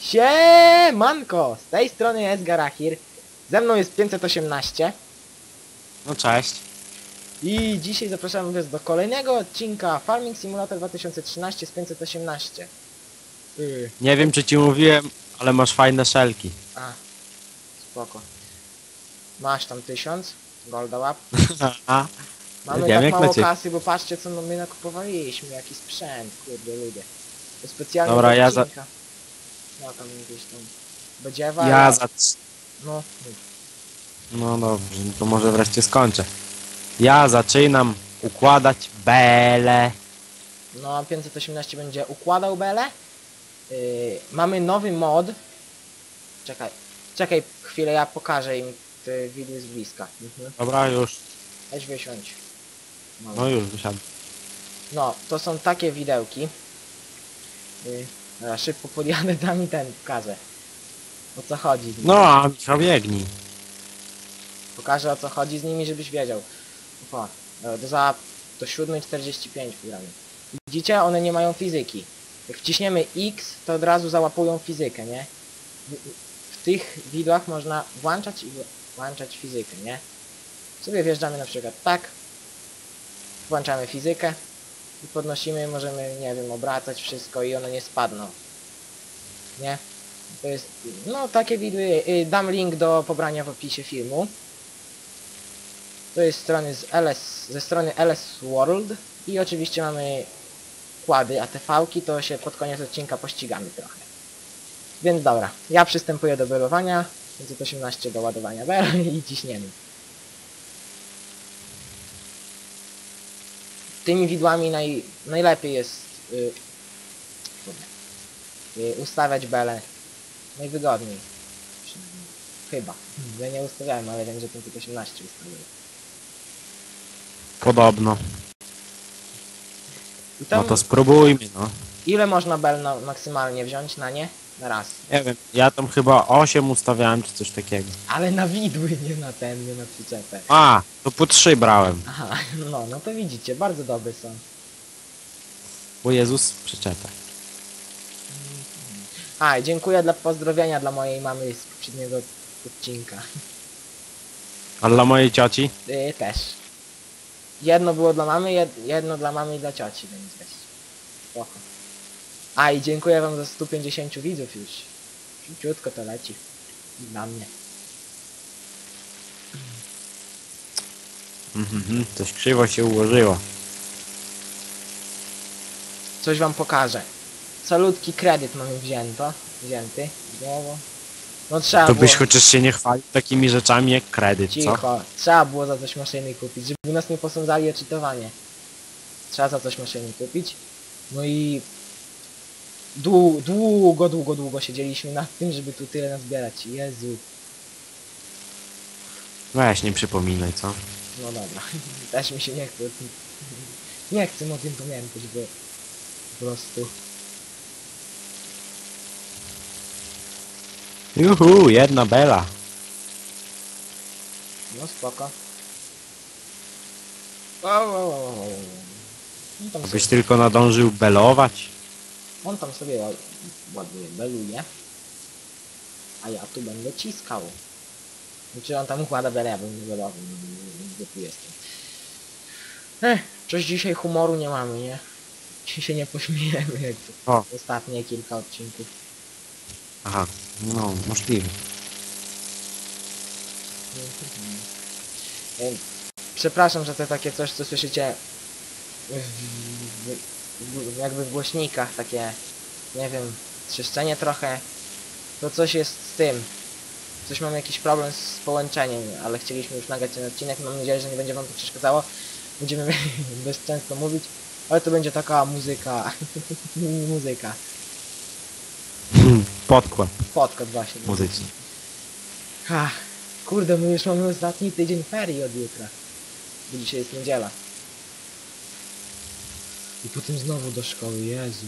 Siemanko! Z tej strony jest Garahir. Ze mną jest 518. No cześć. I dzisiaj zapraszamy was do kolejnego odcinka Farming Simulator 2013 z 518. Yy, Nie wiem czy ci mówiłem, ale masz fajne szelki. a, spoko. Masz tam 1000 golda łap. A? Mamy Wiem, tak jak mało kasy, bo patrzcie co my nakupowaliśmy, jaki sprzęt, kurde ludzie. To specjalnie Dobra, do ja za- odcinka. No tam gdzieś tam. Ja za... No, No dobrze, no to może wreszcie skończę. Ja zaczynam układać bele. No, 518 będzie układał belę. Yy, mamy nowy mod. Czekaj, czekaj chwilę, ja pokażę im te widły z bliska. Mhm. Dobra, już. Weź wysiądź. No. No już wysiadłem. no, to są takie widełki. Yy, dobra, szybko podjadę, da mi ten, pokażę. O co chodzi. z nimi. No, a Michał biegnij. Pokażę o co chodzi z nimi, żebyś wiedział. O, e, za do 7.45 programy. Widzicie, one nie mają fizyki. Jak wciśniemy X, to od razu załapują fizykę, nie? W, w tych widłach można włączać i włączać fizykę, nie? Sobie wjeżdżamy na przykład tak, włączamy fizykę i podnosimy, możemy, nie wiem, obracać wszystko i one nie spadną. Nie? To jest, no takie widły, y, dam link do pobrania w opisie filmu. To jest strony z LS, ze strony LS World i oczywiście mamy kłady, a te fałki to się pod koniec odcinka pościgamy trochę. Więc dobra, ja przystępuję do belowania, 518 do ładowania bel i ciśniemy. Tymi widłami naj, najlepiej jest y, y, ustawiać bele najwygodniej. Chyba. Ja nie ustawiałem, ale wiem, że 518 ustawiłem. Podobno. I tam No to spróbujmy, no. ile można bel na, maksymalnie wziąć na nie? Na raz. Nie wiem, ja tam chyba 8 ustawiałem czy coś takiego. Ale na widły, nie na ten, nie na przyczepę. A, to po 3 brałem. Aha, no, no to widzicie, bardzo dobre są. Bo Jezus przyczepę. A, i dziękuję dla pozdrowienia dla mojej mamy z poprzedniego odcinka. A dla mojej cioci? Yy, też. Jedno było dla mamy, jed, jedno dla mamy i dla cioci, więc weź. Spoko. A, i dziękuję wam za 150 widzów już. Szybciutko to leci. Dla mnie. Mhm, coś krzywo się ułożyło. Coś wam pokażę. Calutki kredyt mamy wzięto. Wzięty. Znowu. No trzeba To było... byś chociaż się nie chwalił takimi rzeczami jak kredyt, co? Cicho. Trzeba było za coś maszyny kupić, żeby nas nie posądzali o czytowanie. Trzeba za coś maszyny kupić. No i... Dłu długo, długo, długo siedzieliśmy nad tym, żeby tu tyle nazbierać. Jezu. Weź, nie przypominaj, co? No dobra. Też mi się nie chce o tym... Nie chcę o tym pamiętać, bo... Po prostu... Juhu, jedna bela. No spoko. Wow, wow, wow, tam, Abyś sobie, tylko nadążył belować. On tam sobie ła- ładnie beluje. A ja tu będę ciskał. Znaczy on tam układa belę, ja bym nie belował. Gdzie tu jestem. Ech, coś dzisiaj humoru nie mamy, nie? Dzisiaj się nie pośmiejemy jak to O. ostatnie kilka odcinków. Aha, no, możliwe. Przepraszam, że to takie coś, co słyszycie w, w, jakby w głośnikach, takie, nie wiem, trzeszczenie trochę. To coś jest z tym. Coś mamy jakiś problem z połączeniem, ale chcieliśmy już nagrać ten odcinek. Mam nadzieję, że nie będzie wam to przeszkadzało. Będziemy dość często mówić, ale to będzie taka muzyka, muzyka, Podkład podkład właśnie. muzyczny. Ach, kurde, my już mamy ostatni tydzień ferii od jutra. Bo dzisiaj jest niedziela. I potem znowu do szkoły, Jezu.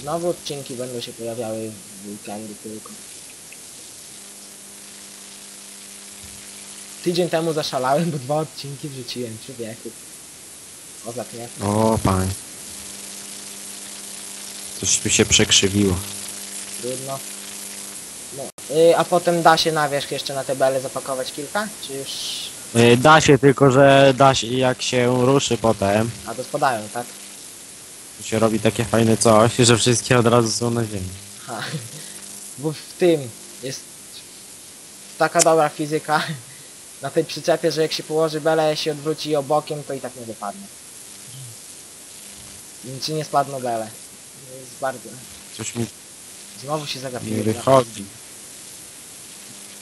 Znowu odcinki będą się pojawiały w weekendy tylko. Tydzień temu zaszalałem, bo dwa odcinki wrzuciłem człowieku. Kozak, nie? O, panie. Coś mi się przekrzywiło. Trudno. No. Y, a potem da się na wierzch jeszcze na te bele zapakować kilka? Czy już... Y, Da się, tylko że da się, jak się ruszy potem, A to spadają, tak? to się robi takie fajne coś, że wszystkie od razu są na ziemi. Ha. Bo w tym jest taka dobra fizyka na tej przyczepie, że jak się położy belę, się odwróci obokiem, to i tak nie wypadnie. Czy nie spadną bele. Jest bardzo... Coś mi Znowu się nie zagapiłem. wychodzi.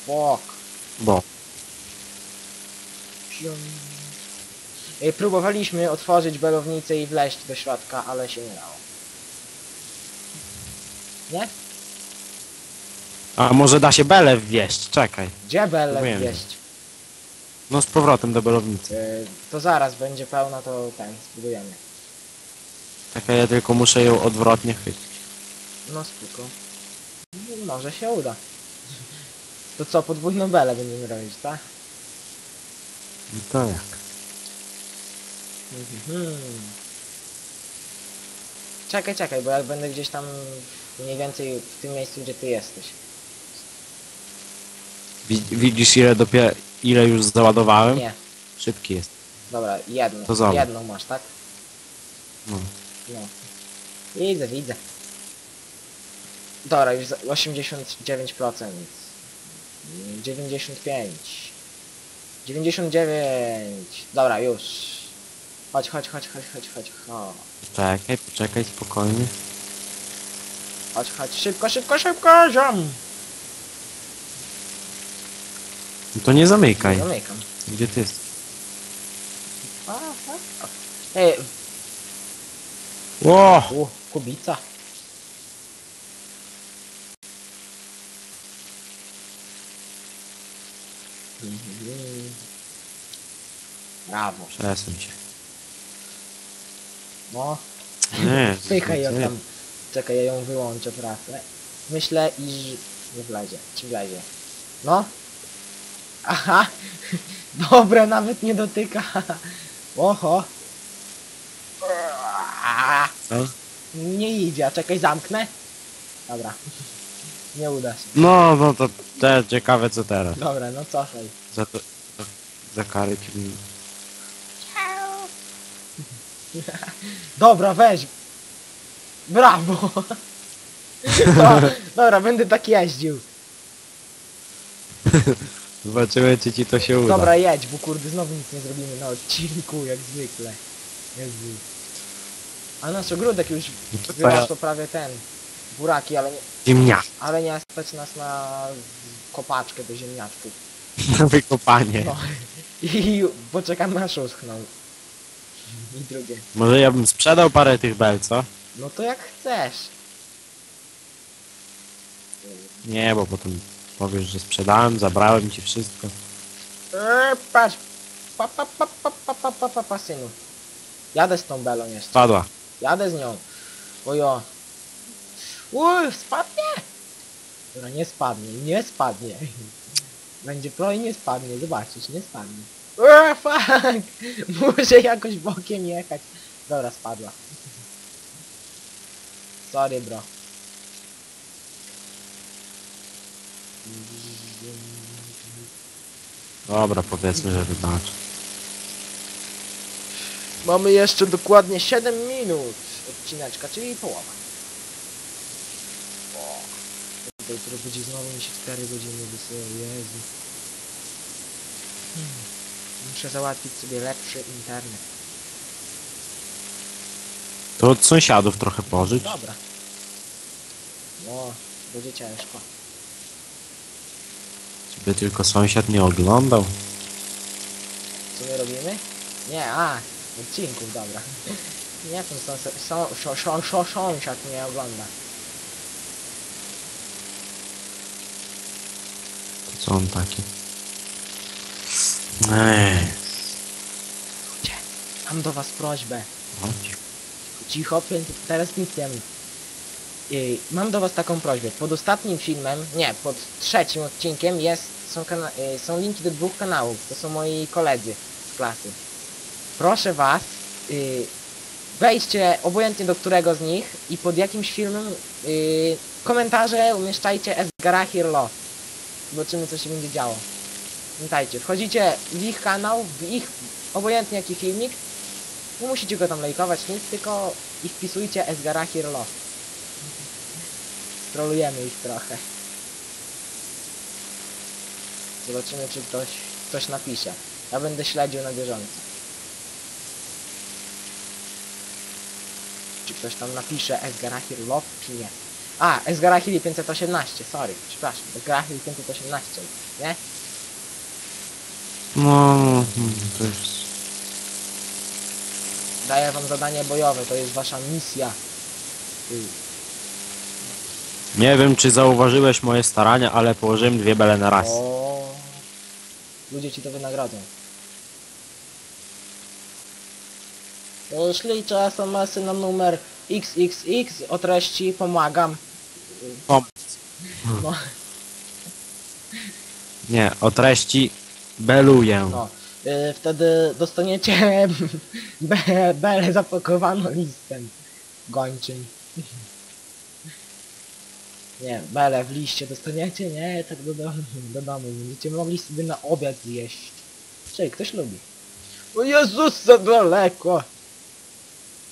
Bok. Bo. Ej, Próbowaliśmy otworzyć belownicę i wleźć do środka, ale się nie dało. Nie? A może da się belę wwieźć, czekaj. Gdzie belę Próbujemy. wieść? No z powrotem do belownicy. Yy, to zaraz będzie pełna, to ten, spróbujemy. Czekaj, ja tylko muszę ją odwrotnie chycić. No spoko. No, Może się uda. To co, podwójną belę będziemy robić, tak? No to jak? Mhm. Czekaj, czekaj, bo jak będę gdzieś tam mniej więcej w tym miejscu, gdzie ty jesteś. Wi- Widzisz ile dopiero, ile już załadowałem? Nie, Szybki jest. dobra, jedną. To. Jedną masz, tak? No. No. Widzę, widzę. Dobra, już za- 89%. Mm, 95. 99. Dobra, już. Chodź, chodź, chodź, chodź, chodź, chodź, chodź. Czekaj, poczekaj spokojnie. Chodź, chodź, szybko, szybko, szybko, ziom! No to nie zamykaj. Zamykam. Gdzie ty jesteś? A, a, a. Ej, Ło! u, kubica. Brawo. Przesuń się. No, Nie, Pychaj ją nie. tam. Czekaj, ja ją wyłączę pracę. Myślę, iż nie wlezie. Czy wlezie? No. Aha. Dobra, nawet nie dotyka. Oho. Co? Nie idzie, a czekaj, zamknę. Dobra. Nie uda się. No, no to te ciekawe co teraz. Dobra, no cofaj. Za to... Za, za karę ci... Dobra, weź. Brawo. No, dobra, będę tak jeździł. Zobaczymy czy ci to się uda. Dobra, jedź, bo kurde znowu nic nie zrobimy na odcinku, jak zwykle. Jezu. A nasz ogródek już No to wyrosło prawie ten. Buraki, ale nie, Ziemniak. ale nie stać nas na kopaczkę do ziemniaczków. Na wykopanie. No. I poczekamy aż uschną. I drugie. Może ja bym sprzedał parę tych bel, co? No to jak chcesz. Nie, bo potem powiesz, że sprzedałem, zabrałem ci wszystko. Eee, patrz. Pa, pa, pa, pa, pa, pa, pa, pa, pa, synu. Jadę z tą belą jeszcze. Spadła. Jadę z nią. Ojo. Uj, spadnie! Dobra, nie spadnie, nie spadnie. Będzie pro i nie spadnie, zobaczysz, nie spadnie. Uy, fuck! Muszę jakoś bokiem jechać. Dobra, spadła. Sorry, bro. Dobra, powiedzmy, że wybacz. Mamy jeszcze dokładnie 7 minut odcineczka, czyli połowa. O, to jutro będzie znowu mi się 4 godziny wysyła, Jezu. Hmm. Muszę załatwić sobie lepszy internet. To od sąsiadów trochę pożyć. Dobra. No, będzie ciężko. Żeby tylko sąsiad nie oglądał. Co my robimy? Nie, a, odcinków, dobra. Nie, ten sąsiad, są, są, są, są, sąsiad mnie ogląda. To co on taki? Eee, Gdzie? Mam do was prośbę. chodź. Cicho, pię- teraz nic nie mów. Mam do was taką prośbę. Pod ostatnim filmem, nie, pod trzecim odcinkiem jest, są, kana- są linki do dwóch kanałów. To są moi koledzy z klasy. Proszę was, yy, wejdźcie obojętnie do którego z nich i pod jakimś filmem yy, komentarze umieszczajcie Esgarahir Love. Zobaczymy co się będzie działo. Pamiętajcie, wchodzicie w ich kanał, w ich obojętnie jaki filmik. Nie musicie go tam lajkować, nic, tylko i wpisujcie Esgarahir Love. Strolujemy ich trochę. Zobaczymy czy ktoś coś napisze. Ja będę śledził na bieżąco. Czy ktoś tam napisze Esgarahir Love, czy nie? A, Esgarahir 518, sorry, przepraszam. Esgarahir 518, nie? No, mm, to już... Daję wam zadanie bojowe, to jest wasza misja. Nie wiem, czy zauważyłeś moje starania, ale położyłem dwie bele na raz. O, ludzie ci to wynagrodzą. Jeśli SMS-y na numer XXX o treści pomagam. Pom- No, Nie, o treści beluję. no. Y, wtedy dostaniecie be- belę zapakowaną listem gończym. Nie, belę w liście dostaniecie, nie, tak do domu, do domu. Będziecie mogli sobie na obiad zjeść. Czy ktoś lubi? O Jezus, za daleko!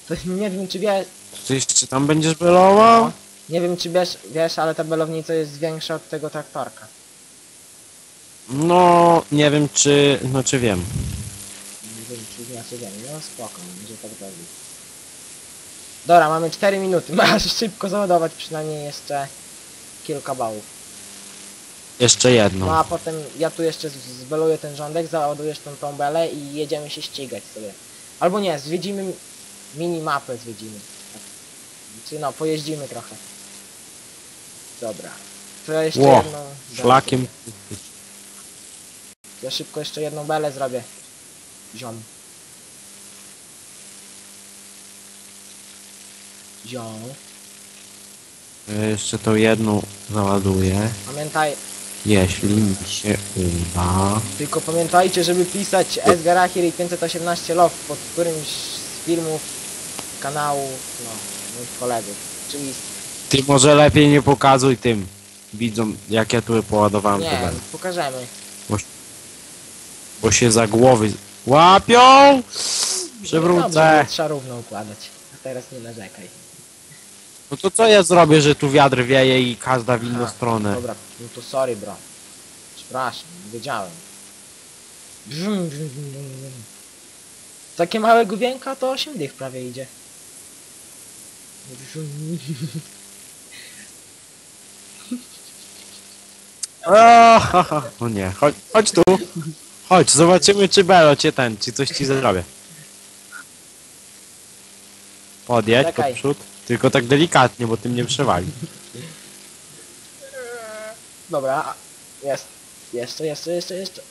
To nie wiem czy wiesz, Ty jeszcze tam będziesz belował? no, nie wiem czy wiesz, wiesz, ale ta belownica jest większa od tego traktorka. No, nie wiem, czy... No, czy wiem. Nie wiem, czy znacie wiem. No spoko, może tak zrobić. Dobra, mamy 4 minuty. Masz szybko załadować przynajmniej jeszcze kilka bałów. Jeszcze jedno. No a potem ja tu jeszcze z- zbeluję ten rządek, załadujesz tą, tą belę i jedziemy się ścigać sobie. Albo nie, zwiedzimy minimapę zwiedzimy. Tak. Czy no, pojeździmy trochę. Dobra. To ja jeszcze Ło, jedną... Szlakiem... Ja szybko jeszcze jedną belę zrobię. Ziom. Ziom. Jeszcze tą jedną załaduję. Pamiętaj, Jeśli mi się uda. tylko pamiętajcie, żeby pisać Esgarahir i 518 love pod którymś z filmów kanału no, moich kolegów. Czyli Ty może lepiej nie pokazuj tym widzom, jak ja tu poładowałem te nie, bele. pokażemy. Bo się za głowy łapią! Dobrze, Przewrócę. trzeba równo układać. A teraz nie narzekaj. No to co ja zrobię, że tu wiatr wieje i każda w inną Aha, stronę? Dobra, no to sorry bro. Przepraszam, nie wiedziałem. Brzum, brzum, brzum, brzum. Takie małe główienko to 8 dych prawie idzie. Brzum. O, ha, ha. O nie, chodź, chodź tu. Chodź, zobaczymy czy Belo cię ten, czy coś ci zrobię. Podjedź Czekaj. pod przód. Tylko tak delikatnie, bo ty mnie przewali. Dobra, a- jest. Jeszcze, jeszcze, jeszcze, jeszcze.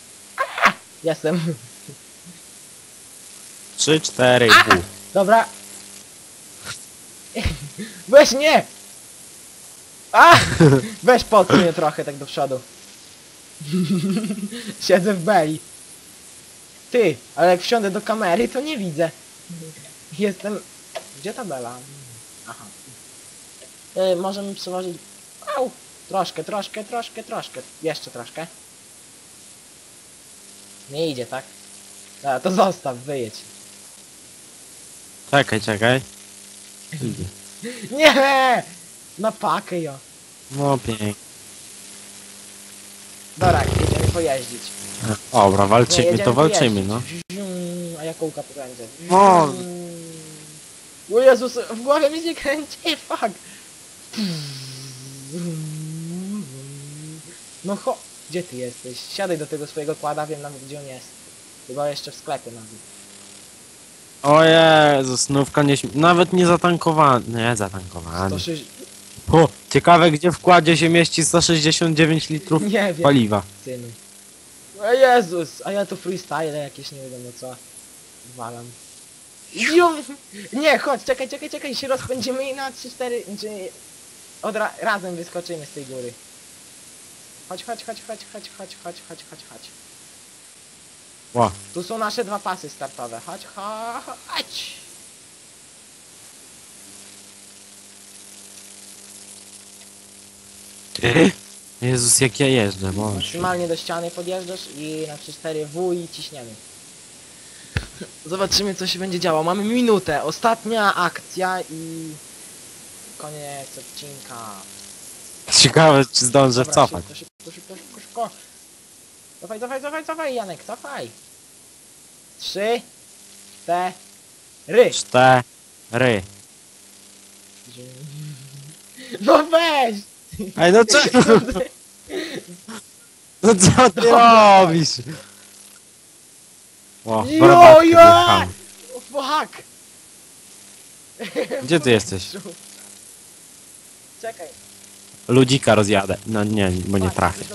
A! Jestem. Trzy, cztery i pół. Dobra. Weź nie! A! Weź podsuń mnie trochę tak do przodu. Siedzę w beli. Ty, ale jak wsiądę do kamery, to nie widzę. Jestem... Gdzie ta bela? Aha. Y, możemy przełożyć... Au! Troszkę, troszkę, troszkę, troszkę. Jeszcze troszkę. Nie idzie, tak? A, to zostaw, wyjedź. Czekaj, czekaj. Idzie. Nie! Na pakę jo. No pięknie. Dobra, jedziemy pojeździć. Dobra, walczymy, to walczymy, no. A ja kółka pokręcę. No. O Jezus, w głowie mi się kręci, fuck. No cho... Gdzie ty jesteś? Siadaj do tego swojego kłada, wiem nawet gdzie on jest. Chyba jeszcze w sklepie nawet. O Jezu, snówka nie śm... Nawet nie zatankowany. Nie, zatankowany. 106... O, ciekawe gdzie w kładzie się mieści 169 litrów Nie wiem, paliwa. synu. O Jezus, a ja tu freestyle jakieś nie wiadomo co. Walam. Zium! Nie, chodź, czekaj, czekaj, czekaj, się rozpędzimy i na 3-4, czy... Od ra razem wyskoczymy z tej góry. Chodź, chodź, chodź, chodź, chodź, chodź, chodź, chodź, chodź, chodź. Ła, Tu są nasze dwa pasy startowe. Chodź, chodź, chodź. Jezus, jak ja jeżdżę, Boże. Maksymalnie do ściany podjeżdżasz i na 3-4 W i ciśniemy. Zobaczymy co się będzie działo. Mamy minutę. Ostatnia akcja i... Koniec odcinka. Ciekawe, czy zdążę Dobra, cofać. Szybko, szybko, szybko, szybko, szybko. Cofaj, cofaj, cofaj, cofaj, Janek, cofaj. Trzy, cztery. Cztery. No weź! Ej, no co? No co ty robisz? O, Jo, wjechałem. Fuck! Gdzie ty jesteś? Czekaj. Ludzika rozjadę. No nie, bo nie patrz, trafię.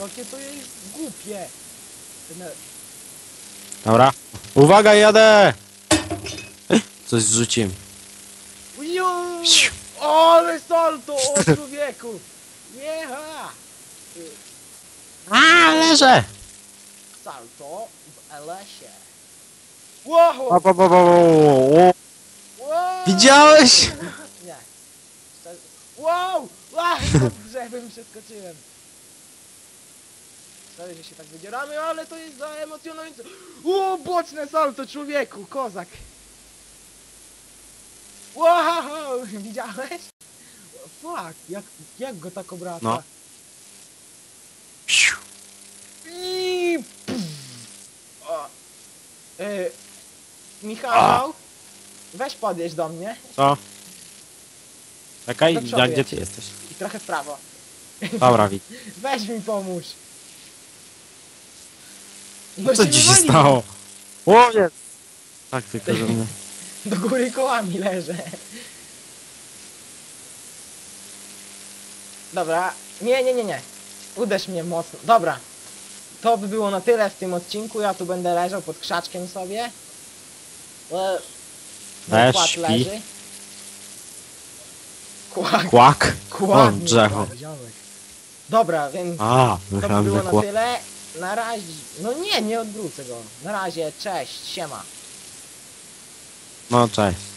jakie to jest głupie. Dobra. Uwaga, jadę! Coś zrzuciłem. Jo! Siu. Ale salto, o człowieku! Jecha! A, leżę! Salto w LS-ie. Wow! O, o, o, o, o, o. wow! Widziałeś? Nie. Szczerze- Wow! Pod drzewem przeskoczyłem. Sorry, że się tak wydzieramy, ale to jest za emocjonujące. O, boczne salto, człowieku, kozak. Wow! Widziałeś? Fuck, jak, jak go tak obraca? No. Siu. I... pff. O. Y... Michał? Weź podjedź do mnie Co? Czekaj, Do przodu a gdzie ty jesteś? i trochę w prawo. Dobra, widzę. Weź mi pomóż. No co się ci się stało? O. Tak, tylko że mnie... Do góry kołami leżę. Dobra. Nie, nie, nie, nie. Uderz mnie mocno. Dobra. To by było na tyle w tym odcinku. Ja tu będę leżał pod krzaczkiem sobie. E, kład śpi. leży. Kłak. Kłak. Kłak. O, drzewo. ziomek. Dobra, więc A, to by myślałem, było że na kłak. tyle. Na razie... No nie, nie odwrócę go. Na razie, cześć, siema. No, cześć.